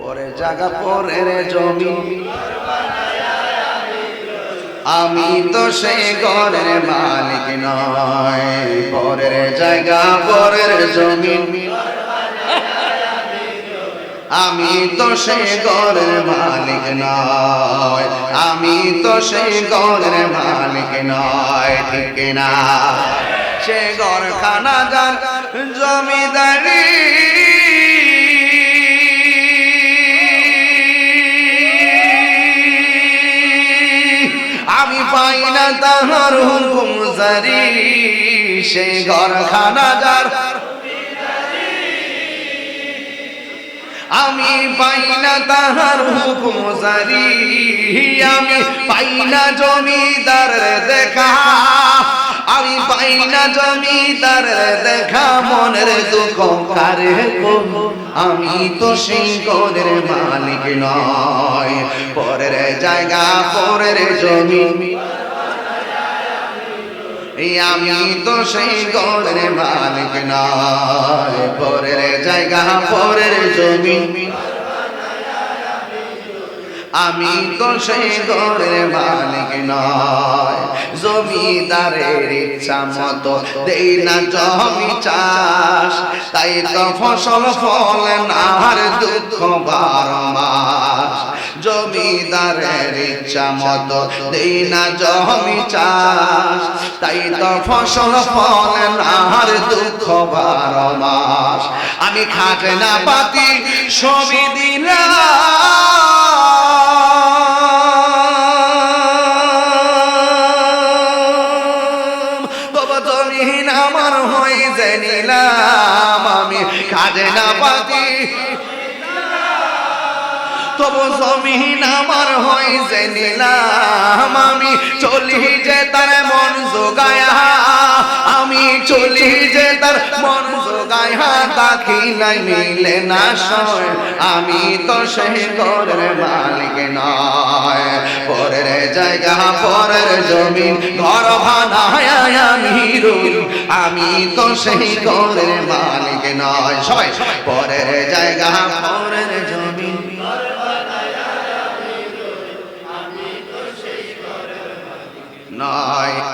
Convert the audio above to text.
পরে জায়গা, পরের জমি। আমি তো সে ঘরের মালিক নয়। পরের জায়গা, পরের জমি। আমি তো সে ঘরের মালিক নয়। আমি তো সে ঘরের মালিক নয়, ঠিক না? সে ঘর খানা জমিদারি আমি পাই না তাহার হুকুম জারি, সে ঘর খানা যার। আমি পাই না তাহার হুকুম জারি, আমি পাই না জমিদার দেখা। আমি পাই না জমিদার দেখা মনের দুঃখ, কারে আমি তো ঘরের মালিক নয়, পরের জায়গা, পরের জমি। আমি তো সেই ঘরের মালিক নয়, পরের জায়গা, পরের জমি। আমি তো সেই ঘরের মালিক নয়। জমিদারের ইচ্ছা মতো দেই না জমি চাষ। তাই তো ফসল ফলে না আর দুঃখ বারো মাস। জমিদারের ইচ্ছা মতো দেই না জমি চাষ। তাই তো ফসল ফলে না আর দুঃখ বারো মাস। আমি খাটে না পাতি সবই দিলাম। জমিন আমার হয়ে জানিলাম আমি। কাজে না পাতি। তবু জমিন আমার হয়ে জানিলাম আমি। চলি যে তার মন জোগায়া, আমি চলি যে তার মন জোগায়া। তাকি নাই মিলে না সয়, আমি তো সেই ঘরের মালিক নয়। পরের জায়গা, পরের জমিন, ঘর ভানায় রুল আমি তো সেই ঘরের মালিক নয়। সবাই। পরের জায়গা পরের জমি। নয়।